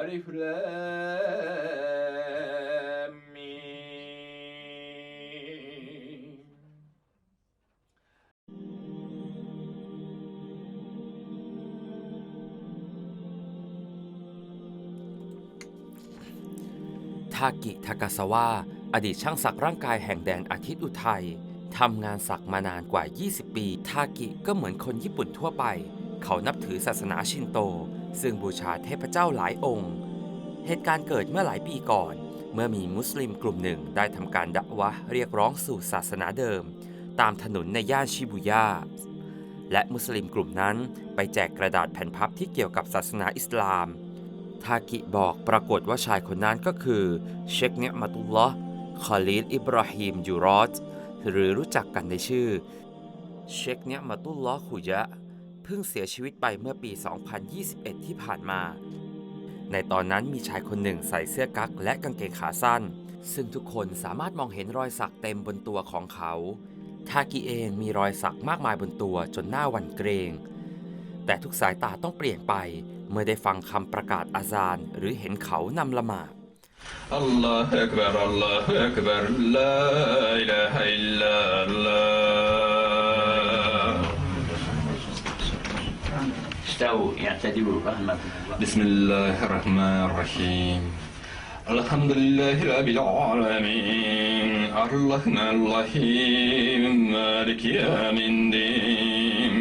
ألف لام ميم ทากิทากาซาวะอดีตช่างสักร่างกายแห่งแดนอาทิตย์อุทัยทำงานสักมานานกว่า 20 ปี ทากิก็เหมือนคนญี่ปุ่นทั่วไป เขานับถือศาสนาชินโต ซึ่งบูชาเทพเจ้าหลายองค์ เหตุการณ์เกิดเมื่อหลายปีก่อน เมื่อมีมุสลิมกลุ่มหนึ่งได้ทำการดะวะเรียกร้องสู่ศาสนาเดิม ตามถนนในย่านชิบุย่าและมุสลิมกลุ่มนั้นไปแจกกระดาษแผ่นพับที่เกี่ยวกับศาสนาอิสลาม ทากิบอกปรากฏว่าชายคนนั้นก็คือเชคเนมาตุลลอฮ์คอลีลอิบราฮิมยูรอตหรือรู้จักกันในชื่อเชคเนมาตุลลอฮ์ขุยะ พิ่งเสียชีวิตไปเมื่อปี 2021 ที่ผ่านมา ในตอนนั้นมีชายคนหนึ่งใส่เสื้อกั๊กและกางเกงขาสั้น ซึ่งทุกคนสามารถมองเห็นรอยสักเต็มบนตัวของเขา ทากิเองมีรอยสักมากมายบนตัวจนหน้าหวั่นเกรง แต่ทุกสายตาต้องเปลี่ยนไป เมื่อได้ฟังคำประกาศอาซาน หรือเห็นเขานำละหมาด الله أكبر الله أكبر لا إله استووا يعتدلوا رحمة الله بسم الله الرحمن الرحيم الحمد لله رب العالمين الرحمن الرحيم مالك يوم الدين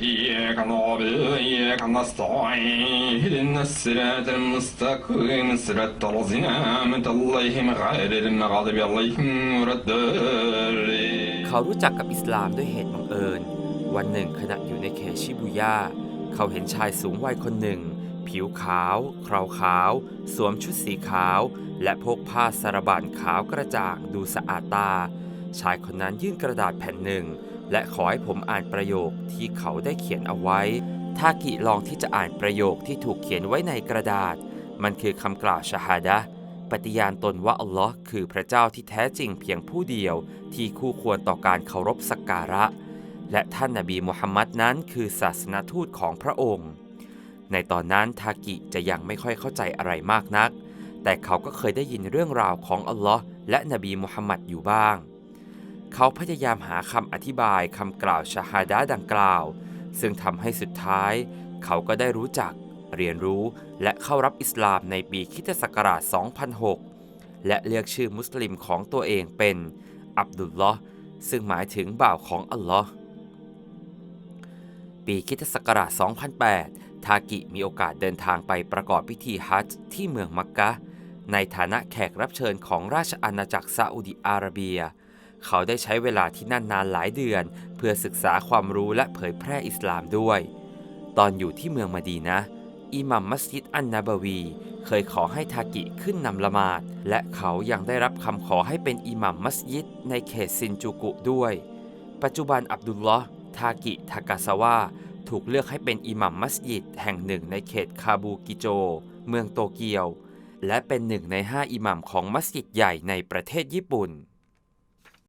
إياك نعبد وإياك نستعين اهدنا الصراط المستقيم صراط الذين أنعمت عليهم غير المغضوب عليهم ولا الضالين เขารู้จักกับอิสลามด้วยเหตุบังเอิญ วันหนึ่งขณะอยู่ในเขตชิบุย่า เขาเห็นชายสูงวัยคนหนึ่ง ผิวขาว คราวขาว สวมชุดสีขาว และพกผ้าสารบันขาวกระจ่างดูสะอาดตา ชายคนนั้นยื่นกระดาษแผ่นหนึ่ง และขอให้ผมอ่านประโยคที่เขาได้เขียนเอาไว้ทากิลองที่จะอ่านประโยคที่ถูกเขียนไว้ในกระดาษ มันคือคำกล่าวชาฮาดะปฏิญาณตนว่าอัลลอฮ์คือพระเจ้าที่แท้จริงเพียงผู้เดียวที่คู่ควรต่อการเคารพสักการะ และท่านนบีมุฮัมมัดนั้นคือศาสนทูตของพระองค์ ในตอนนั้นทากิจะยังไม่ค่อยเข้าใจอะไรมากนัก แต่เขาก็เคยได้ยินเรื่องราวของอัลลอฮ์และนบีมุฮัมมัดอยู่บ้าง เขาพยายามหาคำอธิบายคำกล่าวชาฮาดะดังกล่าว ซึ่งทำให้สุดท้าย เขาก็ได้รู้จัก เรียนรู้และเข้ารับอิสลามในปีคริสตศักราช 2006 และเรียกชื่อมุสลิมของตัวเองเป็นอับดุลลอฮ์ซึ่งหมายถึงบ่าวของอัลลอฮ์ ปีคริสตศักราช 2008 ทากิมีโอกาสเดินทางไปประกอบพิธีฮัจญ์ที่เมืองมักกะ ในฐานะแขกรับเชิญของราชอาณาจักรซาอุดิอาระเบีย เขาได้ใช้เวลาที่นั่นนานหลายเดือน เพื่อศึกษาความรู้และเผยแพร่อิสลามด้วย ตอนอยู่ที่เมืองมาดีนะอิหมัมมัสยิดอันนาบวี เคยขอให้ทากิขึ้นนำละหมาด และเขายังได้รับคำขอให้เป็นอิหมัมมัสยิดในเขตซินจูกุด้วย ปัจจุบันอับดุลลอฮ์ ทากิ ทากาซาวะ ถูกเลือกให้เป็นอิหมัมมัสยิดแห่งหนึ่งในเขตคาบูกิโจ เมืองโตเกียว และเป็นหนึ่งในห้าอิหมัมของมัสยิดใหญ่ในประเทศญี่ปุ่น